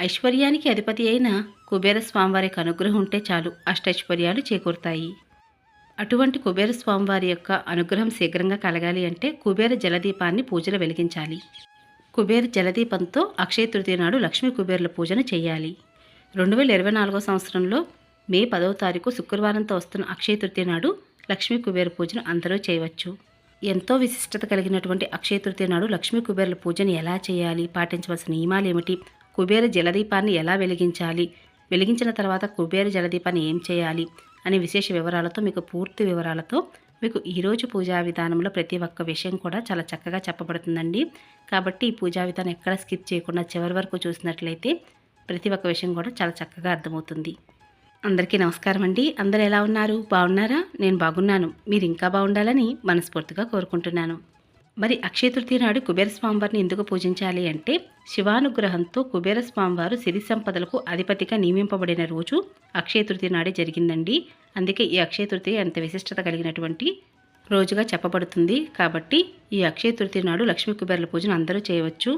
ఐశ్వర్యానికి అధిపతి అయిన కుబేర స్వామివారికి అనుగ్రహం ఉంటే చాలు అష్టైశ్వర్యాలు చేకూరుతాయి. అటువంటి కుబేర స్వామివారి యొక్క అనుగ్రహం శీఘ్రంగా కలగాలి అంటే కుబేర జలదీపాన్ని పూజలు వెలిగించాలి. కుబేర జలదీపంతో అక్షయ తృతీయ నాడు లక్ష్మీ కుబేరుల పూజను చేయాలి. రెండు వేల ఇరవై నాలుగో సంవత్సరంలో మే పదవ తారీఖు శుక్రవారంతో వస్తున్న అక్షయ తృతీయ నాడు లక్ష్మీ కుబేర పూజను అందరూ చేయవచ్చు. ఎంతో విశిష్టత కలిగినటువంటి అక్షయ తృతీయ నాడు లక్ష్మీ కుబేరుల పూజను ఎలా చేయాలి? పాటించవలసిన నియమాలు ఏమిటి? కుబేర జలదీపాన్ని ఎలా వెలిగించాలి? వెలిగించిన తర్వాత కుబేర జలదీపాన్ని ఏం చేయాలి? అనే విశేష వివరాలతో మీకు పూర్తి వివరాలతో మీకు ఈరోజు పూజా విధానంలో ప్రతి ఒక్క విషయం కూడా చాలా చక్కగా చెప్పబడుతుందండి. కాబట్టి ఈ పూజా విధానం ఎక్కడ స్కిప్ చేయకుండా చివరి వరకు చూసినట్లయితే ప్రతి ఒక్క విషయం కూడా చాలా చక్కగా అర్థమవుతుంది. అందరికీ నమస్కారం అండి. అందరు ఎలా ఉన్నారు? బాగున్నారా? నేను బాగున్నాను. మీరు ఇంకా బాగుండాలని మనస్ఫూర్తిగా కోరుకుంటున్నాను. మరి అక్షయ తృతీయ నాడు కుబేరస్వామివారిని ఎందుకు పూజించాలి అంటే శివానుగ్రహంతో కుబేరస్వామివారు సిరి సంపదలకు అధిపతిగా నియమింపబడిన రోజు అక్షయ తృతీయ నాడే జరిగిందండి. అందుకే ఈ అక్షయ తృతీయ అంత విశిష్టత కలిగినటువంటి రోజుగా చెప్పబడుతుంది. కాబట్టి ఈ అక్షయ తృతీయ నాడు లక్ష్మీ కుబేరల పూజను అందరూ చేయవచ్చు.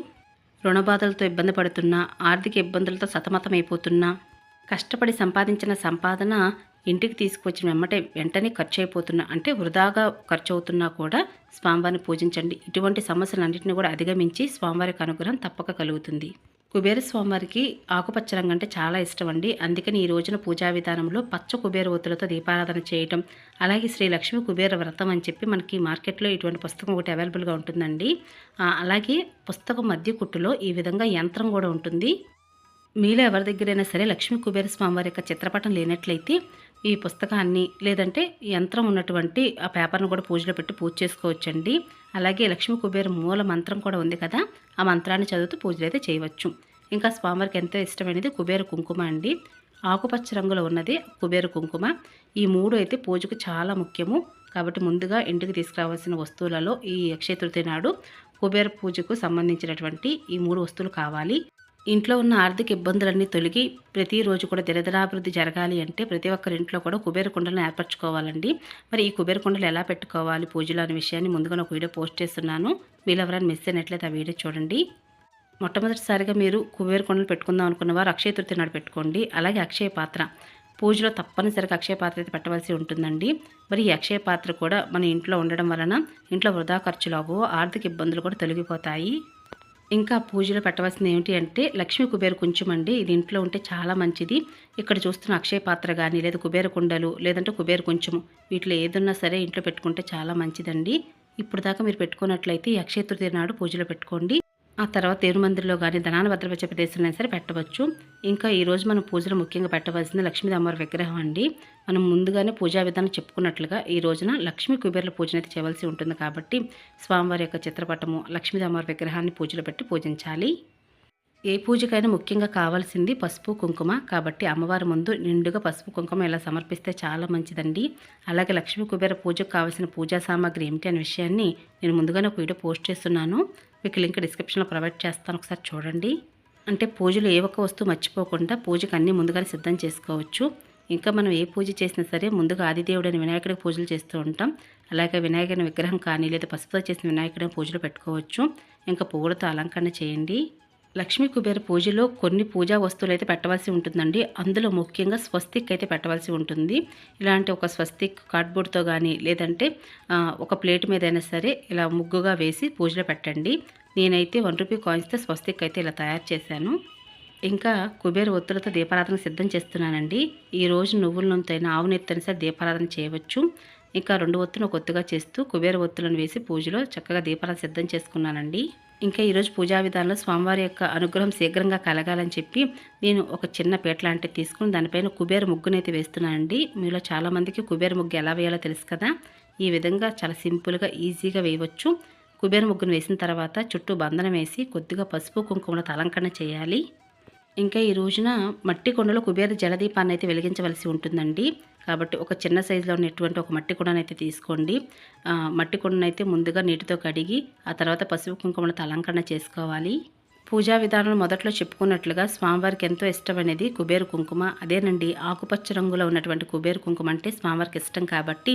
రుణబాధలతో ఇబ్బంది పడుతున్నా ఆర్థిక ఇబ్బందులతో సతమతమైపోతున్నా కష్టపడి సంపాదించిన సంపాదన ఇంటికి తీసుకువచ్చిన వెంబటే వెంటనే ఖర్చు అయిపోతున్నా అంటే వృధాగా ఖర్చు అవుతున్నా కూడా స్వామివారిని పూజించండి. ఇటువంటి సమస్యలన్నింటినీ కూడా అధిగమించి స్వామివారికి అనుగ్రహం తప్పక కలుగుతుంది. కుబేర స్వామివారికి ఆకుపచ్చ రంగు అంటే చాలా ఇష్టం అండి అందుకని ఈ రోజున పూజా విధానంలో పచ్చ కుబేర ఒత్తులతో దీపారాధన చేయటం అలాగే శ్రీ లక్ష్మి కుబేర వ్రతం అని చెప్పి మనకి మార్కెట్లో ఇటువంటి పుస్తకం ఒకటి అవైలబుల్గా ఉంటుందండి. అలాగే పుస్తకం మధ్య కుట్టులో ఈ విధంగా యంత్రం కూడా ఉంటుంది. మీలో ఎవరి దగ్గరైనా సరే లక్ష్మీ కుబేర స్వామివారి యొక్క చిత్రపటం లేనట్లయితే ఈ పుస్తకాన్ని లేదంటే ఈ యంత్రం ఉన్నటువంటి ఆ పేపర్ను కూడా పూజలో పెట్టి పూజ చేసుకోవచ్చండి. అలాగే లక్ష్మీ కుబేర మూల మంత్రం కూడా ఉంది కదా ఆ మంత్రాన్ని చదువుతూ పూజలు అయితే చేయవచ్చు. ఇంకా స్వామివారికి ఎంతో ఇష్టమైనది కుబేర కుంకుమ అండి. ఆకుపచ్చ రంగులో ఉన్నది కుబేర కుంకుమ. ఈ మూడు అయితే పూజకు చాలా ముఖ్యము. కాబట్టి ముందుగా ఇంటికి తీసుకురావాల్సిన వస్తువులలో ఈ అక్షయ తృతీయ నాడు కుబేర పూజకు సంబంధించినటువంటి ఈ మూడు వస్తువులు కావాలి. ఇంట్లో ఉన్న ఆర్థిక ఇబ్బందులన్నీ తొలగి ప్రతిరోజు కూడా దినదినాభివృద్ధి జరగాలి అంటే ప్రతి ఒక్కరి ఇంట్లో కూడా కుబేర కుండలను ఏర్పరచుకోవాలండి. మరి ఈ కుబేర కుండలు ఎలా పెట్టుకోవాలి? పూజలు అనే విషయాన్ని ముందుగా ఒక వీడియో పోస్ట్ చేస్తున్నాను. మీరు ఎవరైనా మిస్ అయినట్లయితే ఆ వీడియో చూడండి. మొట్టమొదటిసారిగా మీరు కుబేర కుండలు పెట్టుకుందాం అనుకున్న వారు అక్షయ తృతీయ నాడు పెట్టుకోండి. అలాగే అక్షయ పాత్ర. పూజలో తప్పనిసరిగా అక్షయ పాత్ర అయితే పెట్టవలసి ఉంటుందండి. మరి ఈ అక్షయ పాత్ర కూడా మన ఇంట్లో ఉండడం వలన ఇంట్లో వృధా ఖర్చులు అవ్వవు ఆర్థిక ఇబ్బందులు కూడా తొలగిపోతాయి. ఇంకా పూజలో పెట్టవలసింది ఏమిటి అంటే లక్ష్మీ కుబేర కొంచెం అండి. ఇది ఇంట్లో ఉంటే చాలా మంచిది. ఇక్కడ చూస్తున్న అక్షయ పాత్ర కానీ లేదా కుబేర కుండలు లేదంటే కుబేర కొంచెము వీటిలో ఏదున్నా సరే ఇంట్లో పెట్టుకుంటే చాలా మంచిదండి. ఇప్పుడు దాకా మీరు పెట్టుకున్నట్లయితే ఈ అక్షయ తృతీయ నాడు పూజలో పెట్టుకోండి. ఆ తర్వాత దేవుని మందిరంలో కానీ ధనాన్ని భద్రపరిచే ప్రదేశంలో సరే పెట్టవచ్చు. ఇంకా ఈరోజు మనం పూజలు ముఖ్యంగా పెట్టవలసింది లక్ష్మీ అమ్మవారి విగ్రహం అండి. మనం ముందుగానే పూజా విధానం చెప్పుకున్నట్లుగా ఈ రోజున లక్ష్మీ కుబేర్ల పూజన అయితే చేయవలసి ఉంటుంది కాబట్టి స్వామివారి యొక్క చిత్రపటము లక్ష్మీ అమ్మవారి విగ్రహాన్ని పూజలు పెట్టి పూజించాలి. ఏ పూజకైనా ముఖ్యంగా కావాల్సింది పసుపు కుంకుమ. కాబట్టి అమ్మవారి ముందు నిండుగా పసుపు కుంకుమ ఇలా సమర్పిస్తే చాలా మంచిదండి. అలాగే లక్ష్మీ కుబేర పూజకు కావాల్సిన పూజా సామాగ్రి ఏమిటి అనే విషయాన్ని నేను ముందుగానే ఒక వీడియో పోస్ట్ చేస్తున్నాను. మీకు లింక్ డిస్క్రిప్షన్లో ప్రొవైడ్ చేస్తాను ఒకసారి చూడండి. అంటే పూజలు ఏ ఒక్క వస్తువు మర్చిపోకుండా పూజకు అన్నీ ముందుగానే సిద్ధం చేసుకోవచ్చు. ఇంకా మనం ఏ పూజ చేసినా సరే ముందుగా ఆదిదేవుడైన వినాయకుడికి పూజలు చేస్తూ ఉంటాం. అలాగే వినాయకుని విగ్రహం కానీ లేదా పసుపుతో చేసిన వినాయకుడిని పూజలు పెట్టుకోవచ్చు. ఇంకా పువ్వులతో అలంకరణ చేయండి. లక్ష్మీ కుబేర పూజలో కొన్ని పూజా వస్తువులు అయితే పెట్టవలసి ఉంటుందండి. అందులో ముఖ్యంగా స్వస్తిక్ అయితే పెట్టవలసి ఉంటుంది. ఇలాంటి ఒక స్వస్తిక్ కార్డ్బోర్డ్తో కానీ లేదంటే ఒక ప్లేట్ మీద అయినా సరే ఇలా ముగ్గుగా వేసి పూజలో పెట్టండి. నేనైతే వన్ రూపీ కాయిన్స్తో స్వస్తిక్ అయితే ఇలా తయారు చేశాను. ఇంకా కుబేర ఒత్తులతో దీపారాధన సిద్ధం చేస్తున్నానండి. ఈ రోజు నువ్వుల నూనెతైన ఆవు నెత్తని సరే దీపారాధన చేయవచ్చు. ఇంకా రెండు ఒత్తును ఒక ఒత్తుగా చేస్తూ కుబేర ఒత్తులను వేసి పూజలో చక్కగా దీపారాధన సిద్ధం చేసుకున్నానండి. ఇంకా ఈరోజు పూజా విధానంలో స్వామివారి యొక్క అనుగ్రహం శీఘ్రంగా కలగాలని చెప్పి నేను ఒక చిన్న పీట లాంటిది తీసుకుని దానిపైన కుబేర ముగ్గునైతే వేస్తున్నానండి. మీలో చాలామందికి కుబేర ముగ్గు ఎలా వేయాలో తెలుసు కదా? ఈ విధంగా చాలా సింపుల్గా ఈజీగా వేయవచ్చు. కుబేర ముగ్గును వేసిన తర్వాత చుట్టూ బంధనం వేసి కొద్దిగా పసుపు కుంకుమలతో అలంకరణ చేయాలి. ఇంకా ఈ రోజున మట్టి కొండలో కుబేర జలదీపాన్ని అయితే వెలిగించవలసి ఉంటుందండి. కాబట్టి ఒక చిన్న సైజులో ఉన్నటువంటి ఒక మట్టి కుండను అయితే తీసుకోండి మట్టి కుండను అయితే ముందుగా నీటితో కడిగి ఆ తర్వాత పసుపు కుంకుమలతో అలంకరణ చేసుకోవాలి. పూజా విధానం మొదట్లో చెప్పుకున్నట్లుగా స్వామివారికి ఎంతో ఇష్టమైనది కుబేరు కుంకుమ. అదేనండి ఆకుపచ్చ రంగులో ఉన్నటువంటి కుబేరు కుంకుమ అంటే స్వామివారికి ఇష్టం కాబట్టి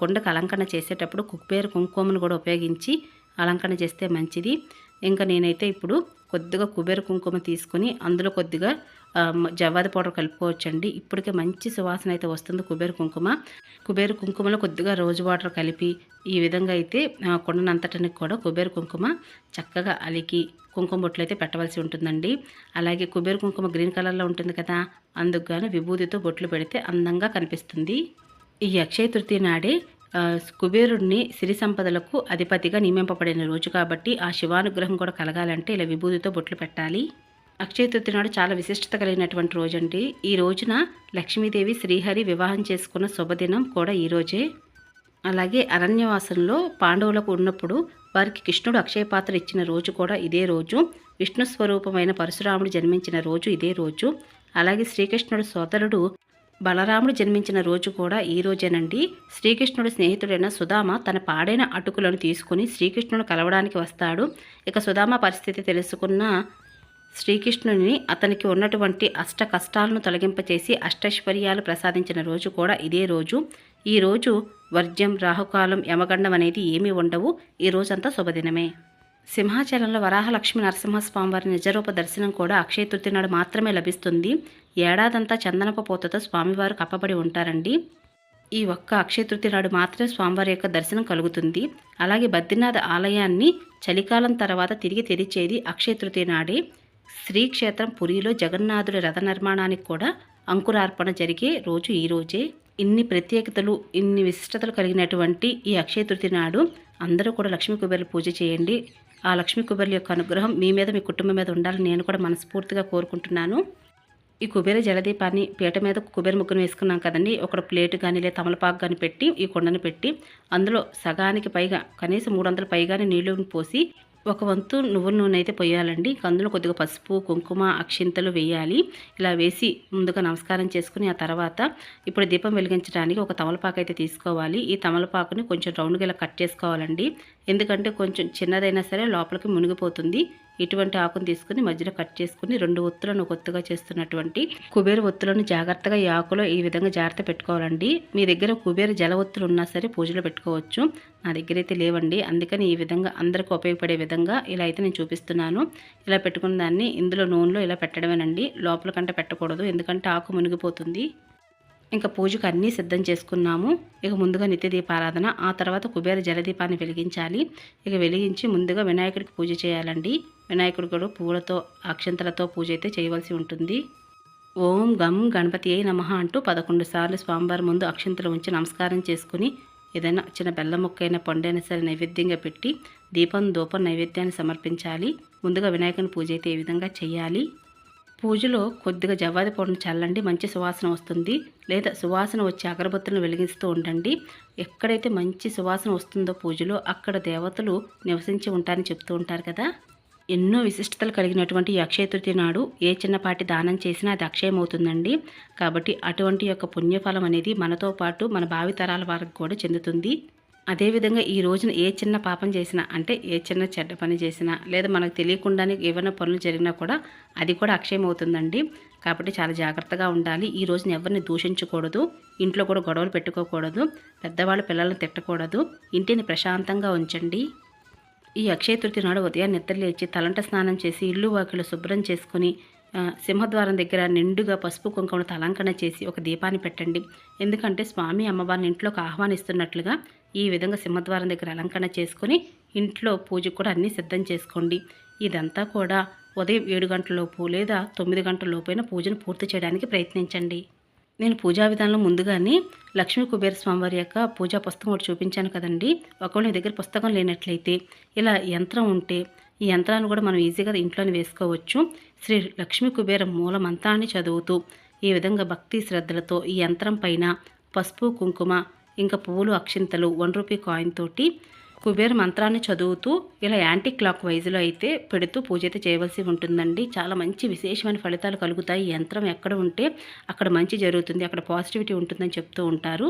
కొండకు అలంకరణ చేసేటప్పుడు కుబేరు కుంకుమను కూడా ఉపయోగించి అలంకరణ చేస్తే మంచిది. ఇంకా నేనైతే ఇప్పుడు కొద్దిగా కుబేరు కుంకుమ తీసుకొని అందులో కొద్దిగా జవ్వాది పౌడర్ కలుపుకోవచ్చండి. ఇప్పటికే మంచి సువాసన అయితే వస్తుంది కుబేర కుంకుమ. కుబేర కుంకుమలో కొద్దిగా రోజు వాటర్ కలిపి ఈ విధంగా అయితే కొండనంతటానికి కూడా కుబేర కుంకుమ చక్కగా అలికి కుంకుమ బొట్లు అయితే పెట్టవలసి ఉంటుందండి. అలాగే కుబేర కుంకుమ గ్రీన్ కలర్లో ఉంటుంది కదా అందుకు గాను విభూతితో బొట్లు పెడితే అందంగా కనిపిస్తుంది. ఈ అక్షయ తృతీయ నాడే కుబేరుడిని సిరి సంపదలకు అధిపతిగా నియమింపబడిన రోజు కాబట్టి ఆ శివానుగ్రహం కూడా కలగాలంటే ఇలా విభూతితో బొట్లు పెట్టాలి. అక్షయ తృతి నాడు చాలా విశిష్టత కలిగినటువంటి రోజు అండి ఈ రోజున లక్ష్మీదేవి శ్రీహరి వివాహం చేసుకున్న శుభదినం కూడా ఈ రోజే. అలాగే అరణ్యవాసంలో పాండవులకు ఉన్నప్పుడు వారికి కృష్ణుడు అక్షయ పాత్ర ఇచ్చిన రోజు కూడా ఇదే రోజు. విష్ణు స్వరూపమైన పరశురాముడు జన్మించిన రోజు ఇదే రోజు. అలాగే శ్రీకృష్ణుడు సోదరుడు బలరాముడు జన్మించిన రోజు కూడా ఈ రోజేనండి. శ్రీకృష్ణుడు స్నేహితుడైన సుధామ తన పాడైన అటుకులను తీసుకుని శ్రీకృష్ణుడు కలవడానికి వస్తాడు. ఇక సుధామ పరిస్థితి తెలుసుకున్న శ్రీకృష్ణుని అతనికి ఉన్నటువంటి అష్ట కష్టాలను తొలగింపచేసి అష్టైశ్వర్యాలు ప్రసాదించిన రోజు కూడా ఇదే రోజు. ఈ రోజు వర్జ్యం రాహుకాలం యమగండం అనేది ఏమీ ఉండవు. ఈ రోజంతా శుభదినమే. సింహాచలంలో వరాహలక్ష్మి నరసింహస్వామివారి నిజరూప దర్శనం కూడా అక్షయ తృతీయ నాడు మాత్రమే లభిస్తుంది. ఏడాదంతా చందనపు పోతతో స్వామివారు కప్పబడి ఉంటారండి. ఈ ఒక్క అక్షయ తృతీయ నాడు మాత్రమే స్వామివారి యొక్క దర్శనం కలుగుతుంది. అలాగే బద్రీనాథ్ ఆలయాన్ని చలికాలం తర్వాత తిరిగి తెరిచేది అక్షయ తృతీయ నాడే. శ్రీక్షేత్రం పురిలో జగన్నాథుడి రథ నిర్మాణానికి కూడా అంకురార్పణ జరిగే రోజు ఈ రోజే. ఇన్ని ప్రత్యేకతలు ఇన్ని విశిష్టతలు కలిగినటువంటి ఈ అక్షయ తృతి నాడు అందరూ కూడా లక్ష్మీ కుబేర్లు పూజ చేయండి. ఆ లక్ష్మీ కుబేర్ల యొక్క అనుగ్రహం మీ మీద మీ కుటుంబం మీద ఉండాలని నేను కూడా మనస్ఫూర్తిగా కోరుకుంటున్నాను. ఈ కుబేర జలదీపాన్ని పీట మీద కుబేర ముగ్గును వేసుకున్నాం కదండి. ఒక ప్లేట్ కానీ లేదా తమలపాకు కానీ పెట్టి ఈ కుండను పెట్టి అందులో సగానికి పైగా కనీసం మూడు వందల పైగానే నీళ్ళు పోసి ఒక వంతు నువ్వుల నూనె అయితే పోయాలండి ఇంక అందులో కొద్దిగా పసుపు కుంకుమ అక్షింతలు వేయాలి. ఇలా వేసి ముందుగా నమస్కారం చేసుకుని ఆ తర్వాత ఇప్పుడు దీపం వెలిగించడానికి ఒక తమలపాకు అయితే తీసుకోవాలి. ఈ తమలపాకుని కొంచెం రౌండ్గా ఇలా కట్ చేసుకోవాలండి. ఎందుకంటే కొంచెం చిన్నదైనా సరే లోపలికి మునిగిపోతుంది. ఇటువంటి ఆకును తీసుకుని మధ్యలో కట్ చేసుకుని రెండు ఒత్తులను ఒత్తుగా చేస్తున్నటువంటి కుబేరు ఒత్తులను జాగ్రత్తగా ఈ ఆకులో ఈ విధంగా జాగ్రత్త పెట్టుకోవాలండి. మీ దగ్గర కుబేరు జల ఒత్తులు ఉన్నా సరే పూజలో పెట్టుకోవచ్చు. నా దగ్గర అయితే లేవండి. అందుకని ఈ విధంగా అందరికీ ఉపయోగపడే విధంగా ఇలా అయితే నేను చూపిస్తున్నాను. ఇలా పెట్టుకున్న దాన్ని ఇందులో నూనెలో ఇలా పెట్టడమేనండి. లోపల కంటే పెట్టకూడదు. ఎందుకంటే ఆకు మునిగిపోతుంది. ఇంకా పూజకు అన్నీ సిద్ధం చేసుకున్నాము. ఇక ముందుగా నిత్య దీపారాధన ఆ తర్వాత కుబేర జలదీపాన్ని వెలిగించాలి. ఇక వెలిగించి ముందుగా వినాయకుడికి పూజ చేయాలండి. వినాయకుడు కూడా పూలతో అక్షంతలతో పూజ అయితే చేయవలసి ఉంటుంది. ఓం గం గణపతి అయి నమ అంటూ పదకొండు సార్లు స్వామివారి ముందు అక్షంతలు ఉంచి నమస్కారం చేసుకుని ఏదైనా చిన్న బెల్లం ముక్కైన పండైనా సరే నైవేద్యంగా పెట్టి దీపం ధూపం నైవేద్యాన్ని సమర్పించాలి. ముందుగా వినాయకుని పూజ అయితే ఏ విధంగా చేయాలి? పూజలో కొద్దిగా జవ్వాది పొడిని చల్లండి మంచి సువాసన వస్తుంది. లేదా సువాసన వచ్చే అగరబత్తులను వెలిగిస్తూ ఉండండి. ఎక్కడైతే మంచి సువాసన వస్తుందో పూజలో అక్కడ దేవతలు నివసించి ఉంటారని చెప్తూ ఉంటారు కదా. ఎన్నో విశిష్టతలు కలిగినటువంటి అక్షయ తృతీయ నాడు ఏ చిన్నపాటి దానం చేసినా అది అక్షయమవుతుందండి. కాబట్టి అటువంటి యొక్క పుణ్యఫలం అనేది మనతో పాటు మన భావితరాల వారికి కూడా చెందుతుంది. అదేవిధంగా ఈ రోజున ఏ చిన్న పాపం చేసినా అంటే ఏ చిన్న చెడ్డ పని చేసినా లేదా మనకు తెలియకుండానే ఏమైనా పనులు జరిగినా కూడా అది కూడా అక్షయం అవుతుందండి కాబట్టి చాలా జాగ్రత్తగా ఉండాలి. ఈ రోజున ఎవరిని దూషించకూడదు. ఇంట్లో కూడా గొడవలు పెట్టుకోకూడదు. పెద్దవాళ్ళు పిల్లలను తిట్టకూడదు. ఇంటిని ప్రశాంతంగా ఉంచండి. ఈ అక్షయ తృతీయ నాడు ఉదయం నిద్రలేచి తలంట స్నానం చేసి ఇల్లు వాకిలు శుభ్రం చేసుకుని సింహద్వారం దగ్గర నిండుగా పసుపు కుంకుమతో అలంకరణ చేసి ఒక దీపాన్ని పెట్టండి. ఎందుకంటే స్వామి అమ్మవారిని ఇంట్లోకి ఆహ్వానిస్తున్నట్లుగా ఈ విధంగా సింహద్వారం దగ్గర అలంకరణ చేసుకొని ఇంట్లో పూజకు కూడా అన్నీ సిద్ధం చేసుకోండి. ఇదంతా కూడా ఉదయం ఏడు గంటలలోపు లేదా తొమ్మిది గంటలలోపైన పూజను పూర్తి చేయడానికి ప్రయత్నించండి. నేను పూజా విధానంలో ముందుగానే లక్ష్మీ కుబేర స్వామివారి యొక్క పూజా పుస్తకం ఒకటి చూపించాను కదండి. ఒకవేళ మీ దగ్గర పుస్తకం లేనట్లయితే ఇలా యంత్రం ఉంటే ఈ యంత్రాన్ని కూడా మనం ఈజీగా ఇంట్లోనే వేసుకోవచ్చు. శ్రీ లక్ష్మీ కుబేర మూల మంత్రాన్ని చదువుతూ ఈ విధంగా భక్తి శ్రద్ధలతో ఈ యంత్రం పైన పసుపు కుంకుమ ఇంకా పువ్వులు అక్షింతలు వన్ రూపీ కాయిన్ తోటి కుబేర మంత్రాన్ని చదువుతూ ఇలా యాంటీ క్లాక్ వైజ్లో అయితే పెడుతూ పూజ అయితే చేయవలసి ఉంటుందండి. చాలా మంచి విశేషమైన ఫలితాలు కలుగుతాయి. యంత్రం ఎక్కడ ఉంటే అక్కడ మంచి జరుగుతుంది అక్కడ పాజిటివిటీ ఉంటుందని చెప్తూ ఉంటారు.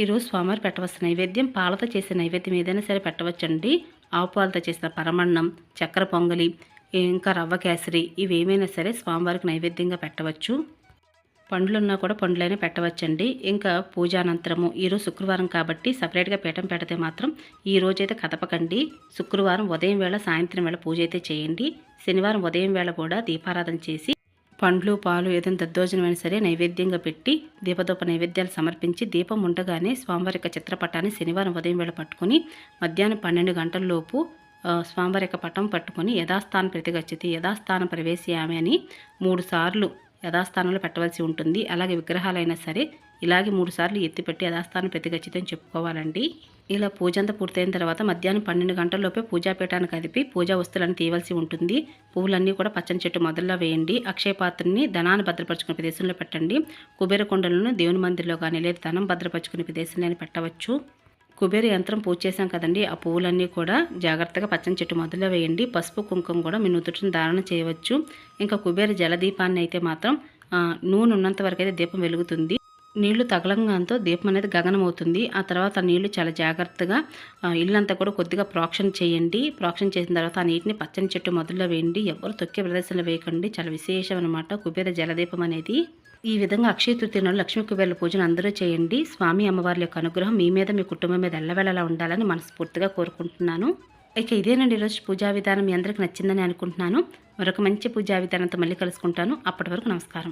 ఈరోజు స్వామివారి పెట్టవలసిన నైవేద్యం పాలతో చేసే నైవేద్యం ఏదైనా సరే పెట్టవచ్చండి. ఆవు పాలతో చేసిన పరమన్నం చక్కెర పొంగలి ఇంకా రవ్వ కేసరి ఇవేమైనా సరే స్వామివారికి నైవేద్యంగా పెట్టవచ్చు. పండ్లున్నా కూడా పండ్లైనా పెట్టవచ్చండి. ఇంకా పూజానంతరము ఈరోజు శుక్రవారం కాబట్టి సపరేట్గా పీఠం పెడితే మాత్రం ఈ రోజైతే కదపకండి. శుక్రవారం ఉదయం వేళ సాయంత్రం వేళ పూజ అయితే చేయండి. శనివారం ఉదయం వేళ కూడా దీపారాధన చేసి పండ్లు పాలు ఏదైనా దద్దోజనమైనా సరే నైవేద్యంగా పెట్టి దీపదోప నైవేద్యాలు సమర్పించి దీపం ఉండగానే స్వామివారి యొక్క చిత్రపటాన్ని శనివారం ఉదయం వేళ పట్టుకొని మధ్యాహ్నం పన్నెండు గంటలలోపు స్వామివారి యొక్క పటం పట్టుకొని యథాస్థాన ప్రతిగచ్చితి యథాస్థానం ప్రవేశయామి అని మూడు సార్లు యథాస్థానంలో పెట్టవలసి ఉంటుంది. అలాగే విగ్రహాలైనా సరే ఇలాగే మూడు సార్లు ఎత్తిపెట్టి యథాస్థానం ప్రతిగచ్చితి చెప్పుకోవాలండి. ఇలా పూజ అంతా పూర్తయిన తర్వాత మధ్యాహ్నం పన్నెండు గంటల్లోపే పూజాపీఠాన్ని కదిపి పూజా వస్తువులను తీయవలసి ఉంటుంది. పువ్వులన్నీ కూడా పచ్చని చెట్టు మొదల్లో వేయండి. అక్షయ పాత్రని ధనాన్ని భద్రపరుచుకునే ప్రదేశంలో పెట్టండి. కుబేర కొండలను దేవుని మందిర్లో కానీ లేదా ధనం భద్రపరుచుకునే ప్రదేశంలో పెట్టవచ్చు. కుబేర యంత్రం పూజ చేశాం కదండి. ఆ పువ్వులన్నీ కూడా జాగ్రత్తగా పచ్చని చెట్టు మొదల్లో వేయండి. పసుపు కుంకుమ కూడా మీ నుదుటిని ధారణ చేయవచ్చు. ఇంకా కుబేర జలదీపాన్ని అయితే మాత్రం నూనె ఉన్నంత వరకు అయితే దీపం వెలుగుతుంది. నీళ్ళు తగలంగాంతో దీపం అనేది గగనమవుతుంది. ఆ తర్వాత నీళ్ళు చాలా జాగ్రత్తగా ఇల్లంతా కూడా కొద్దిగా ప్రోక్షణ చేయండి. ప్రోక్షణ చేసిన తర్వాత ఆ నీటిని పచ్చని చెట్టు మొదల్లో వేయండి. ఎవరు తొక్కే ప్రదేశంలో వేయకండి. చాలా విశేషం అనమాట కుబేర జలదీపం అనేది. ఈ విధంగా అక్షయ తృతీయ నాడు లక్ష్మీ కుబేర్ల పూజను అందరూ చేయండి. స్వామి అమ్మవారి యొక్క అనుగ్రహం మీ మీద మీ కుటుంబం మీద ఎల్లవేళలా ఉండాలని మనస్ఫూర్తిగా కోరుకుంటున్నాను. ఇక ఇదేనండి ఈరోజు పూజా విధానం. మీ అందరికి నచ్చిందని అనుకుంటున్నాను. మరొక మంచి పూజా విధానంతో మళ్ళీ కలుసుకుంటాను. అప్పటి వరకు నమస్కారం.